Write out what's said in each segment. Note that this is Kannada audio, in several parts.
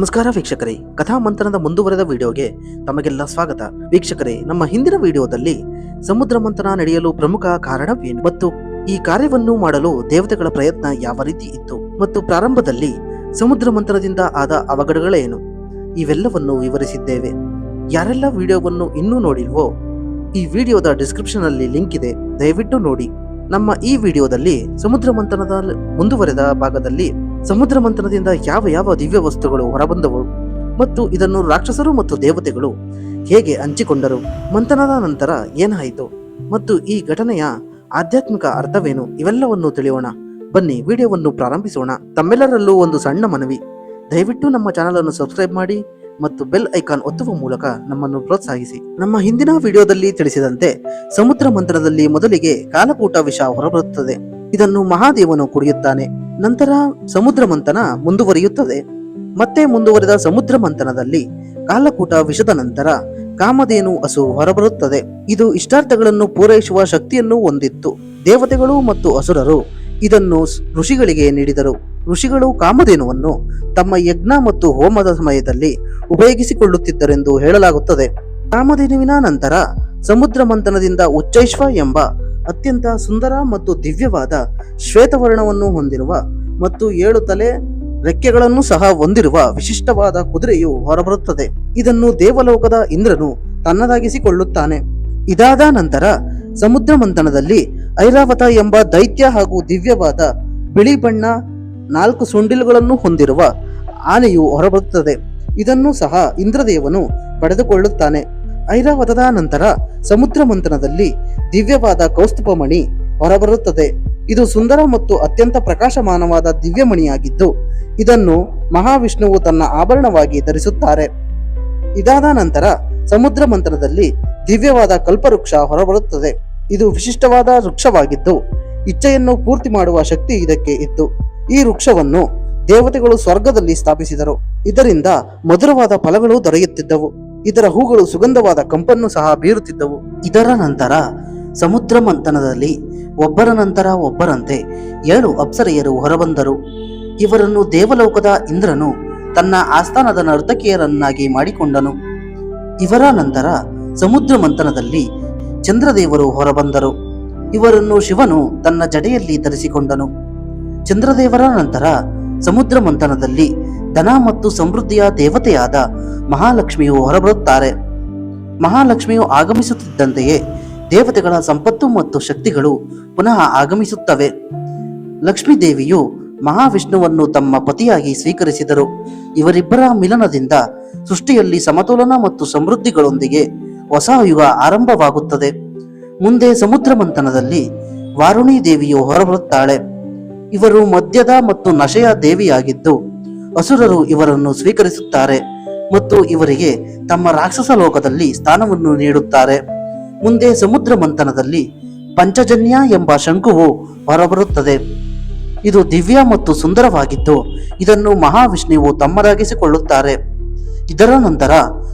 ನಮಸ್ಕಾರ ವೀಕ್ಷಕರೇ. ಕಥಾ ಮಂಥನದ ಮುಂದುವರೆದ ವಿಡಿಯೋಗೆ ತಮಗೆಲ್ಲ ಸ್ವಾಗತ. ವೀಕ್ಷಕರೇ, ನಮ್ಮ ಹಿಂದಿನ ವಿಡಿಯೋದಲ್ಲಿ ಸಮುದ್ರ ಮಂಥನ ನಡೆಯಲು ಪ್ರಮುಖ ಕಾರಣವೇನು? ಮತ್ತು ಈ ಕಾರ್ಯವನ್ನು ಮಾಡಲು ದೇವತೆಗಳ ಪ್ರಯತ್ನ ಯಾವ ರೀತಿ ಇತ್ತು? ಮತ್ತು ಪ್ರಾರಂಭದಲ್ಲಿ ಸಮುದ್ರ ಮಂಥನದಿಂದ ಆದ ಅವಘಡಗಳೇನು? ಇವೆಲ್ಲವನ್ನು ವಿವರಿಸಿದ್ದೇವೆ. ಯಾರೆಲ್ಲ ವಿಡಿಯೋವನ್ನು ಇನ್ನೂ ನೋಡಿಲ್ವೋ, ಈ ವಿಡಿಯೋದ ಡಿಸ್ಕ್ರಿಪ್ಷನ್ ಅಲ್ಲಿ ಲಿಂಕ್ ಇದೆ. ದಯವಿಟ್ಟು ನೋಡಿ. ನಮ್ಮ ಈ ವಿಡಿಯೋದಲ್ಲಿ ಸಮುದ್ರ ಮಂಥನದ ಮುಂದುವರೆದ ಭಾಗದಲ್ಲಿ ಸಮುದ್ರ ಮಂಥನದಿಂದ ಯಾವ ಯಾವ ದಿವ್ಯ ವಸ್ತುಗಳು ಹೊರಬಂದವು ಮತ್ತು ಇದನ್ನು ರಾಕ್ಷಸರು ಮತ್ತು ದೇವತೆಗಳು ಹೇಗೆ ಹಂಚಿಕೊಂಡರು ಮಂಥನದ ನಂತರ ಏನಾಯಿತು ಮತ್ತು ಈ ಘಟನೆಯ ಆಧ್ಯಾತ್ಮಿಕ ಅರ್ಥವೇನು ಇವೆಲ್ಲವನ್ನು ತಿಳಿಯೋಣ. ಬನ್ನಿ ವಿಡಿಯೋವನ್ನು ಪ್ರಾರಂಭಿಸೋಣ. ತಮ್ಮೆಲ್ಲರಲ್ಲೂ ಒಂದು ಸಣ್ಣ ಮನವಿ. ದಯವಿಟ್ಟು ನಮ್ಮ ಚಾನಲ್ ಅನ್ನು ಸಬ್ಸ್ಕ್ರೈಬ್ ಮಾಡಿ ಮತ್ತು ಬೆಲ್ ಐಕಾನ್ ಒತ್ತುವ ಮೂಲಕ ನಮ್ಮನ್ನು ಪ್ರೋತ್ಸಾಹಿಸಿ. ನಮ್ಮ ಹಿಂದಿನ ವಿಡಿಯೋದಲ್ಲಿ ತಿಳಿಸಿದಂತೆ ಸಮುದ್ರ ಮಂಥನದಲ್ಲಿ ಮೊದಲಿಗೆ ಕಾಲಕೂಟ ವಿಷ ಹೊರಬರುತ್ತದೆ. ಇದನ್ನು ಮಹಾದೇವನು ಕುಡಿಯುತ್ತಾನೆ. ನಂತರ ಸಮುದ್ರ ಮಂಥನ ಮುಂದುವರಿಯುತ್ತದೆ. ಮತ್ತೆ ಮುಂದುವರಿದ ಸಮುದ್ರ ಮಂಥನದಲ್ಲಿ ಕಾಲಕೂಟ ವಿಷದ ನಂತರ ಕಾಮಧೇನು ಹಸು ಹೊರಬರುತ್ತದೆ. ಇದು ಇಷ್ಟಾರ್ಥಗಳನ್ನು ಪೂರೈಸುವ ಶಕ್ತಿಯನ್ನು ಹೊಂದಿತ್ತು. ದೇವತೆಗಳು ಮತ್ತು ಅಸುರರು ಇದನ್ನು ಋಷಿಗಳಿಗೆ ನೀಡಿದರು. ಋಷಿಗಳು ಕಾಮಧೇನುವನ್ನು ತಮ್ಮ ಯಜ್ಞ ಮತ್ತು ಹೋಮದ ಸಮಯದಲ್ಲಿ ಉಪಯೋಗಿಸಿಕೊಳ್ಳುತ್ತಿದ್ದರೆಂದು ಹೇಳಲಾಗುತ್ತದೆ. ಕಾಮಧೇನುವಿನ ನಂತರ ಸಮುದ್ರ ಮಂಥನದಿಂದ ಉಚ್ಚೈಶ್ವ ಎಂಬ ಅತ್ಯಂತ ಸುಂದರ ಮತ್ತು ದಿವ್ಯವಾದ ಶ್ವೇತವರ್ಣವನ್ನು ಹೊಂದಿರುವ ಮತ್ತು ಏಳು ತಲೆ ರೆಕ್ಕೆಗಳನ್ನು ಸಹ ಹೊಂದಿರುವ ವಿಶಿಷ್ಟವಾದ ಕುದುರೆಯು ಹೊರಬರುತ್ತದೆ. ಇದನ್ನು ದೇವಲೋಕದ ಇಂದ್ರನು ತನ್ನದಾಗಿಸಿಕೊಳ್ಳುತ್ತಾನೆ. ಇದಾದ ನಂತರ ಸಮುದ್ರ ಮಂಥನದಲ್ಲಿ ಐರಾವತ ಎಂಬ ದೈತ್ಯ ಹಾಗೂ ದಿವ್ಯವಾದ ಬಿಳಿ ಬಣ್ಣ ನಾಲ್ಕು ಸುಂಡಿಲುಗಳನ್ನು ಹೊಂದಿರುವ ಆನೆಯು ಹೊರಬರುತ್ತದೆ. ಇದನ್ನು ಸಹ ಇಂದ್ರದೇವನು ಪಡೆದುಕೊಳ್ಳುತ್ತಾನೆ. ಐರಾವತದ ನಂತರ ಸಮುದ್ರ ಮಂಥನದಲ್ಲಿ ದಿವ್ಯವಾದ ಕೌಸ್ತುಭಮಣಿ ಹೊರಬರುತ್ತದೆ. ಇದು ಸುಂದರ ಮತ್ತು ಅತ್ಯಂತ ಪ್ರಕಾಶಮಾನವಾದ ದಿವ್ಯಮಣಿಯಾಗಿದ್ದು, ಇದನ್ನು ಮಹಾವಿಷ್ಣುವು ತನ್ನ ಆಭರಣವಾಗಿ ಧರಿಸುತ್ತಾರೆ. ಇದಾದ ನಂತರ ಸಮುದ್ರ ಮಂಥನದಲ್ಲಿ ದಿವ್ಯವಾದ ಕಲ್ಪವೃಕ್ಷ ಹೊರಬರುತ್ತದೆ. ಇದು ವಿಶಿಷ್ಟವಾದ ವೃಕ್ಷವಾಗಿದ್ದು, ಇಚ್ಛೆಯನ್ನು ಪೂರ್ತಿ ಮಾಡುವ ಶಕ್ತಿ ಇದಕ್ಕೆ ಇತ್ತು. ಈ ವೃಕ್ಷವನ್ನು ದೇವತೆಗಳು ಸ್ವರ್ಗದಲ್ಲಿ ಸ್ಥಾಪಿಸಿದರು. ಇದರಿಂದ ಮಧುರವಾದ ಫಲಗಳು ದೊರೆಯುತ್ತಿದ್ದವು. ಇದರ ಹೂಗಳು ಸುಗಂಧವಾದ ಕಂಪನ್ನು ಸಹ ಬೀರುತ್ತಿದ್ದವು. ಇದರ ನಂತರ ಸಮುದ್ರ ಮಂಥನದಲ್ಲಿ ಒಬ್ಬರ ನಂತರ ಒಬ್ಬರಂತೆ ಏಳು ಅಪ್ಸರೆಯರು ಹೊರಬಂದರು. ಇವರನ್ನು ದೇವಲೋಕದ ಇಂದ್ರನು ತನ್ನ ಆಸ್ಥಾನದ ನರ್ತಕಿಯರನ್ನಾಗಿ ಮಾಡಿಕೊಂಡನು. ಇವರ ನಂತರ ಸಮುದ್ರ ಮಂಥನದಲ್ಲಿ ಚಂದ್ರದೇವರು ಹೊರಬಂದರು. ಇವರನ್ನು ಶಿವನು ತನ್ನ ಜಡೆಯಲ್ಲಿ ಧರಿಸಿಕೊಂಡನು. ಚಂದ್ರದೇವರ ನಂತರ ಸಮುದ್ರ ಮಂಥನದಲ್ಲಿ ಧನ ಮತ್ತು ಸಮೃದ್ಧಿಯ ದೇವತೆಯಾದ ಮಹಾಲಕ್ಷ್ಮಿಯು ಹೊರಬರುತ್ತಾರೆ. ಮಹಾಲಕ್ಷ್ಮಿಯು ಆಗಮಿಸುತ್ತಿದ್ದಂತೆಯೇ ದೇವತೆಗಳ ಸಂಪತ್ತು ಮತ್ತು ಶಕ್ತಿಗಳು ಪುನಃ ಆಗಮಿಸುತ್ತವೆ. ಲಕ್ಷ್ಮೀ ದೇವಿಯು ಮಹಾವಿಷ್ಣುವನ್ನು ತಮ್ಮ ಪತಿಯಾಗಿ ಸ್ವೀಕರಿಸಿದರು. ಇವರಿಬ್ಬರ ಮಿಲನದಿಂದ ಸೃಷ್ಟಿಯಲ್ಲಿ ಸಮತೋಲನ ಮತ್ತು ಸಮೃದ್ಧಿಗಳೊಂದಿಗೆ ಹೊಸ ಯುಗ ಆರಂಭವಾಗುತ್ತದೆ. ಮುಂದೆ ಸಮುದ್ರ ಮಂಥನದಲ್ಲಿ ವಾರುಣಿ ದೇವಿಯು ಹೊರಬರುತ್ತಾಳೆ. ಇವರು ಮದ್ಯದ ಮತ್ತು ನಶೆಯ ದೇವಿಯಾಗಿದ್ದು ಅಸುರರು ಇವರನ್ನು ಸ್ವೀಕರಿಸುತ್ತಾರೆ ಮತ್ತು ಇವರಿಗೆ ತಮ್ಮ ರಾಕ್ಷಸ ಲೋಕದಲ್ಲಿ ಸ್ಥಾನವನ್ನು ನೀಡುತ್ತಾರೆ. ಮುಂದೆ ಸಮುದ್ರ ಮಂಥನದಲ್ಲಿ ಪಂಚಜನ್ಯ ಎಂಬ ಶಂಕುವು ಹೊರಬರುತ್ತದೆ. ಇದು ದಿವ್ಯ ಮತ್ತು ಸುಂದರವಾಗಿದ್ದು, ಇದನ್ನು ಮಹಾವಿಷ್ಣುವು ತಮ್ಮದಾಗಿಸಿಕೊಳ್ಳುತ್ತಾರೆ. ಇದರ ನಂತರ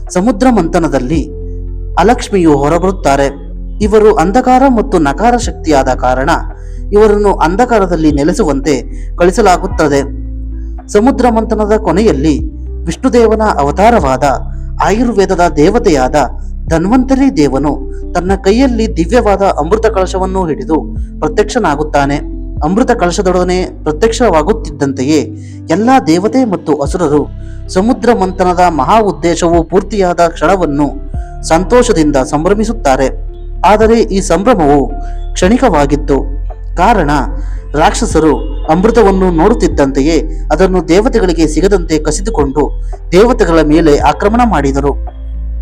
ಸಮುದ್ರ ಮಂಥನದಲ್ಲಿ ಅಲಕ್ಷ್ಮಿಯು ಹೊರಬರುತ್ತಾರೆ. ಇವರು ಅಂಧಕಾರ ಮತ್ತು ನಕಾರ ಶಕ್ತಿಯಾದ ಕಾರಣ, ಇವರನ್ನು ಅಂಧಕಾರದಲ್ಲಿ ನೆಲೆಸುವಂತೆ ಕಳಿಸಲಾಗುತ್ತದೆ. ಸಮುದ್ರ ಮಂಥನದ ಕೊನೆಯಲ್ಲಿ ವಿಷ್ಣುದೇವನ ಅವತಾರವಾದ ಆಯುರ್ವೇದದ ದೇವತೆಯಾದ ಧನ್ವಂತರಿ ದೇವನು ತನ್ನ ಕೈಯಲ್ಲಿ ದಿವ್ಯವಾದ ಅಮೃತ ಕಳಶವನ್ನು ಹಿಡಿದು ಪ್ರತ್ಯಕ್ಷನಾಗುತ್ತಾನೆ. ಅಮೃತ ಕಳಶದೊಡನೆ ಪ್ರತ್ಯಕ್ಷವಾಗುತ್ತಿದ್ದಂತೆಯೇ ಎಲ್ಲ ದೇವತೆ ಮತ್ತು ಅಸುರರು ಸಮುದ್ರ ಮಂಥನದ ಮಹಾ ಉದ್ದೇಶವು ಪೂರ್ತಿಯಾದ ಕ್ಷಣವನ್ನು ಸಂತೋಷದಿಂದ ಸಂಭ್ರಮಿಸುತ್ತಾರೆ. ಆದರೆ ಈ ಸಂಭ್ರಮವು ಕ್ಷಣಿಕವಾಗಿತ್ತು. ಕಾರಣ ರಾಕ್ಷಸರು ಅಮೃತವನ್ನು ನೋಡುತ್ತಿದ್ದಂತೆಯೇ ಅದನ್ನು ದೇವತೆಗಳಿಗೆ ಸಿಗದಂತೆ ಕಸಿದುಕೊಂಡು ದೇವತೆಗಳ ಮೇಲೆ ಆಕ್ರಮಣ ಮಾಡಿದರು.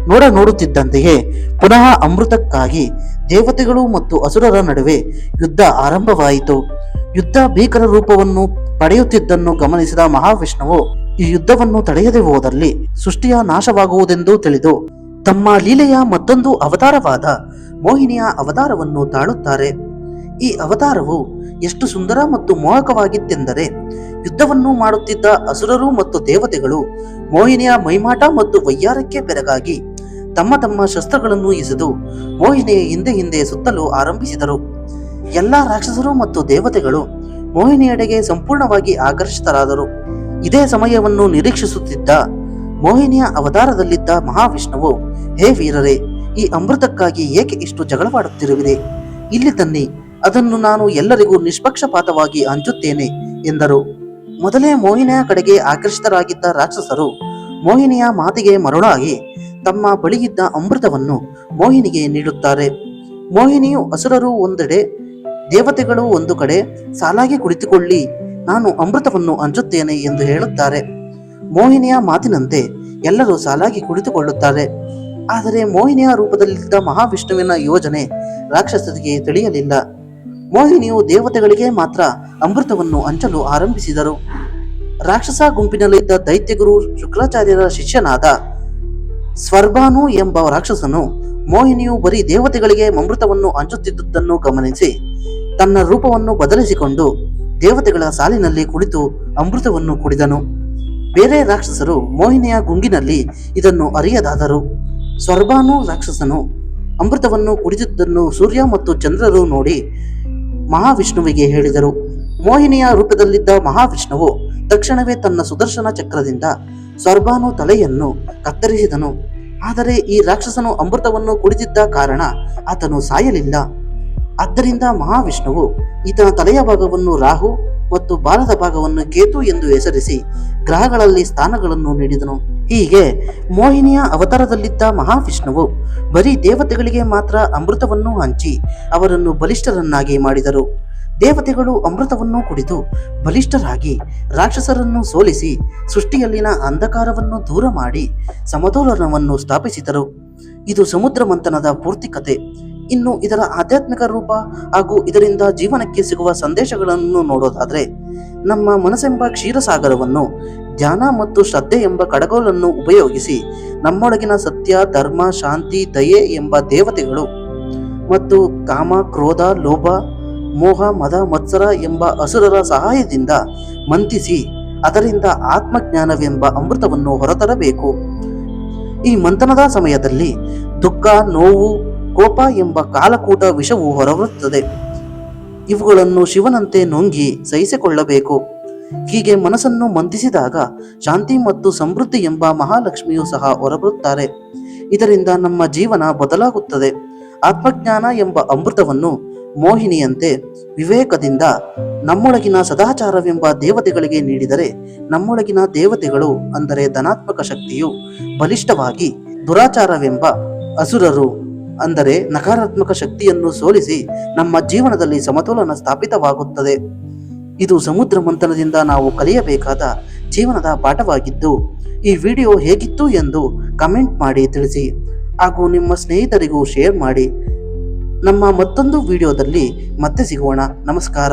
ನೋಡ ನೋಡುತ್ತಿದ್ದಂತೆಯೇ ಪುನಃ ಅಮೃತಕ್ಕಾಗಿ ದೇವತೆಗಳು ಮತ್ತು ಅಸುರರ ನಡುವೆ ಯುದ್ಧ ಆರಂಭವಾಯಿತು. ಯುದ್ಧ ಭೀಕರ ರೂಪವನ್ನು ಪಡೆಯುತ್ತಿದ್ದನ್ನು ಗಮನಿಸಿದ ಮಹಾವಿಷ್ಣುವು ಈ ಯುದ್ಧವನ್ನು ತಡೆಯದೆ ಹೋದಲ್ಲಿ ಸೃಷ್ಟಿಯ ನಾಶವಾಗುವುದೆಂದು ತಿಳಿದು ತಮ್ಮ ಲೀಲೆಯ ಮತ್ತೊಂದು ಅವತಾರವಾದ ಮೋಹಿನಿಯ ಅವತಾರವನ್ನು ತಾಳುತ್ತಾರೆ. ಈ ಅವತಾರವು ಎಷ್ಟು ಸುಂದರ ಮತ್ತು ಮೋಹಕವಾಗಿತ್ತೆಂದರೆ ಯುದ್ಧವನ್ನು ಮಾಡುತ್ತಿದ್ದ ಅಸುರರು ಮತ್ತು ದೇವತೆಗಳು ಮೋಹಿನಿಯ ಮೈಮಾಟ ಮತ್ತು ವೈಯಾರಕ್ಕೆ ಬೆರಗಾಗಿ ತಮ್ಮ ತಮ್ಮ ಶಸ್ತ್ರಗಳನ್ನು ಇಸಿದು ಮೋಹಿನಿಯ ಹಿಂದೆ ಹಿಂದೆ ಸುತ್ತಲು ಆರಂಭಿಸಿದರು. ಎಲ್ಲಾ ರಾಕ್ಷಸರು ಮತ್ತು ದೇವತೆಗಳು ಮೋಹಿನಿಯೆಡೆಗೆ ಸಂಪೂರ್ಣವಾಗಿ ಆಕರ್ಷಿತರಾದರು. ಇದೇ ಸಮಯವನ್ನು ನಿರೀಕ್ಷಿಸುತ್ತಿದ್ದ ಮೋಹಿನಿಯ ಅವತಾರದಲ್ಲಿದ್ದ ಮಹಾವಿಷ್ಣುವು, ಹೇ ವೀರರೇ, ಈ ಅಮೃತಕ್ಕಾಗಿ ಏಕೆ ಇಷ್ಟು ಜಗಳವಾಡುತ್ತಿರುವಿರಿ? ಇಲ್ಲಿ ತನ್ನಿ ಅದನ್ನು ನಾನು ಎಲ್ಲರಿಗೂ ನಿಷ್ಪಕ್ಷಪಾತವಾಗಿ ಹಂಚುತ್ತೇನೆ ಎಂದರು. ಮೊದಲೇ ಮೋಹಿನಿಯ ಕಡೆಗೆ ಆಕರ್ಷಿತರಾಗಿದ್ದ ರಾಕ್ಷಸರು ಮೋಹಿನಿಯ ಮಾತಿಗೆ ಮರುಳಾಗಿ ತಮ್ಮ ಬಳಿಯಿದ್ದ ಅಮೃತವನ್ನು ಮೋಹಿನಿಗೆ ನೀಡುತ್ತಾರೆ. ಮೋಹಿನಿಯು ಅಸುರರು ಒಂದೆಡೆ, ದೇವತೆಗಳು ಒಂದು ಕಡೆ, ಸಾಲಾಗಿ ಕುಳಿತುಕೊಳ್ಳಿ, ನಾನು ಅಮೃತವನ್ನು ಹಂಚುತ್ತೇನೆ ಎಂದು ಹೇಳುತ್ತಾರೆ. ಮೋಹಿನಿಯ ಮಾತಿನಂತೆ ಎಲ್ಲರೂ ಸಾಲಾಗಿ ಕುಳಿತುಕೊಳ್ಳುತ್ತಾರೆ. ಆದರೆ ಮೋಹಿನಿಯ ರೂಪದಲ್ಲಿದ್ದ ಮಹಾವಿಷ್ಣುವಿನ ಯೋಜನೆ ರಾಕ್ಷಸರಿಗೆ ತಿಳಿಯಲಿಲ್ಲ. ಮೋಹಿನಿಯು ದೇವತೆಗಳಿಗೆ ಮಾತ್ರ ಅಮೃತವನ್ನು ಹಂಚಲು ಆರಂಭಿಸಿದರು. ರಾಕ್ಷಸ ಗುಂಪಿನಲ್ಲಿದ್ದ ದೈತ್ಯಗುರು ಶುಕ್ರಾಚಾರ್ಯರ ಶಿಷ್ಯನಾದ ಸ್ವರ್ಭಾನು ಎಂಬ ರಾಕ್ಷಸನು ಮೋಹಿನಿಯು ಬರೀ ದೇವತೆಗಳಿಗೆ ಅಮೃತವನ್ನು ಹಂಚುತ್ತಿದ್ದುದನ್ನು ಗಮನಿಸಿ ತನ್ನ ರೂಪವನ್ನು ಬದಲಿಸಿಕೊಂಡು ದೇವತೆಗಳ ಸಾಲಿನಲ್ಲಿ ಕುಳಿತು ಅಮೃತವನ್ನು ಕುಡಿದನು. ಬೇರೆ ರಾಕ್ಷಸರು ಮೋಹಿನಿಯ ಗುಂಗಿನಲ್ಲಿ ಇದನ್ನು ಅರಿಯದಾದರು. ಸ್ವರ್ಭಾನು ರಾಕ್ಷಸನು ಅಮೃತವನ್ನು ಕುಡಿದಿದ್ದನ್ನು ಸೂರ್ಯ ಮತ್ತು ಚಂದ್ರರು ನೋಡಿ ಮಹಾವಿಷ್ಣುವಿಗೆ ಹೇಳಿದರು, ಮೋಹಿನಿಯ ರೂಪದಲ್ಲಿದ್ದ ಮಹಾವಿಷ್ಣುವು ತಕ್ಷಣವೇ ತನ್ನ ಸುದರ್ಶನ ಚಕ್ರದಿಂದ ಸ್ವರ್ಬಾನು ತಲೆಯನ್ನು ಕತ್ತರಿಸಿದನು. ಆದರೆ ಈ ರಾಕ್ಷಸನು ಅಮೃತವನ್ನು ಕುಡಿದಿದ್ದ ಕಾರಣ ಆತನು ಸಾಯಲಿಲ್ಲ. ಆದ್ದರಿಂದ ಮಹಾವಿಷ್ಣುವು ಈತನ ತಲೆಯ ಭಾಗವನ್ನು ರಾಹು ಮತ್ತು ಬಾಲದ ಭಾಗವನ್ನು ಕೇತು ಎಂದು ಹೆಸರಿಸಿ ಗ್ರಹಗಳಲ್ಲಿ ಸ್ಥಾನಗಳನ್ನು ನೀಡಿದನು. ಹೀಗೆ ಮೋಹಿನಿಯ ಅವತಾರದಲ್ಲಿದ್ದ ಮಹಾವಿಷ್ಣುವು ಬರೀ ದೇವತೆಗಳಿಗೆ ಮಾತ್ರ ಅಮೃತವನ್ನು ಹಂಚಿ ಅವರನ್ನು ಬಲಿಷ್ಠರನ್ನಾಗಿ ಮಾಡಿದರು. ದೇವತೆಗಳು ಅಮೃತವನ್ನು ಕುಡಿದು ಬಲಿಷ್ಠರಾಗಿ ರಾಕ್ಷಸರನ್ನು ಸೋಲಿಸಿ ಸೃಷ್ಟಿಯಲ್ಲಿನ ಅಂಧಕಾರವನ್ನು ದೂರ ಮಾಡಿ ಸಮತೋಲನವನ್ನು ಸ್ಥಾಪಿಸಿದರು. ಇದು ಸಮುದ್ರ ಮಂಥನದ ಪೂರ್ತಿ ಕತೆ ಇನ್ನು ಇದರ ಆಧ್ಯಾತ್ಮಿಕ ರೂಪ ಹಾಗೂ ಇದರಿಂದ ಜೀವನಕ್ಕೆ ಸಿಗುವ ಸಂದೇಶಗಳನ್ನು ನೋಡೋದಾದರೆ ನಮ್ಮ ಮನಸ್ಸೆಂಬ ಕ್ಷೀರಸಾಗರವನ್ನು ಧ್ಯಾನ ಮತ್ತು ಶ್ರದ್ಧೆ ಎಂಬ ಕಡಗೋಲನ್ನು ಉಪಯೋಗಿಸಿ ನಮ್ಮೊಳಗಿನ ಸತ್ಯ, ಧರ್ಮ, ಶಾಂತಿ, ದಯೆ ಎಂಬ ದೇವತೆಗಳು ಮತ್ತು ಕಾಮ, ಕ್ರೋಧ, ಲೋಭ, ಮೋಹ, ಮದ, ಮತ್ಸರ ಎಂಬ ಅಸುರರ ಸಹಾಯದಿಂದ ಮಂತಿಸಿ ಅದರಿಂದ ಆತ್ಮಜ್ಞಾನವೆಂಬ ಅಮೃತವನ್ನು ಹೊರತರಬೇಕು. ಈ ಮಂಥನದ ಸಮಯದಲ್ಲಿ ದುಃಖ, ನೋವು, ಕೋಪ ಎಂಬ ಕಾಲಕೂಟ ವಿಷವು ಹೊರಬರುತ್ತದೆ ಇವುಗಳನ್ನು ಶಿವನಂತೆ ನುಂಗಿ ಸಹಿಸಿಕೊಳ್ಳಬೇಕು. ಹೀಗೆ ಮನಸ್ಸನ್ನು ಮಂತಿಸಿದಾಗ ಶಾಂತಿ ಮತ್ತು ಸಮೃದ್ಧಿ ಎಂಬ ಮಹಾಲಕ್ಷ್ಮಿಯು ಸಹ ಹೊರಬರುತ್ತಾರೆ. ಇದರಿಂದ ನಮ್ಮ ಜೀವನ ಬದಲಾಗುತ್ತದೆ. ಆತ್ಮಜ್ಞಾನ ಎಂಬ ಅಮೃತವನ್ನು ಮೋಹಿನಿಯಂತೆ ವಿವೇಕದಿಂದ ನಮ್ಮೊಳಗಿನ ಸದಾಚಾರವೆಂಬ ದೇವತೆಗಳಿಗೆ ನೀಡಿದರೆ ನಮ್ಮೊಳಗಿನ ದೇವತೆಗಳು ಅಂದರೆ ಧನಾತ್ಮಕ ಶಕ್ತಿಯು ಬಲಿಷ್ಠವಾಗಿ ದುರಾಚಾರವೆಂಬ ಅಸುರರು ಅಂದರೆ ನಕಾರಾತ್ಮಕ ಶಕ್ತಿಯನ್ನು ಸೋಲಿಸಿ ನಮ್ಮ ಜೀವನದಲ್ಲಿ ಸಮತೋಲನ ಸ್ಥಾಪಿತವಾಗುತ್ತದೆ. ಇದು ಸಮುದ್ರ ಮಂಥನದಿಂದ ನಾವು ಕಲಿಯಬೇಕಾದ ಜೀವನದ ಪಾಠವಾಗಿದ್ದು, ಈ ವಿಡಿಯೋ ಹೇಗಿತ್ತು ಎಂದು ಕಮೆಂಟ್ ಮಾಡಿ ತಿಳಿಸಿ. ಹಾಗೂ ನಿಮ್ಮ ಸ್ನೇಹಿತರಿಗೂ ಶೇರ್ ಮಾಡಿ. ನಮ್ಮ ಮತ್ತೊಂದು ವಿಡಿಯೋದಲ್ಲಿ ಮತ್ತೆ ಸಿಗೋಣ. ನಮಸ್ಕಾರ.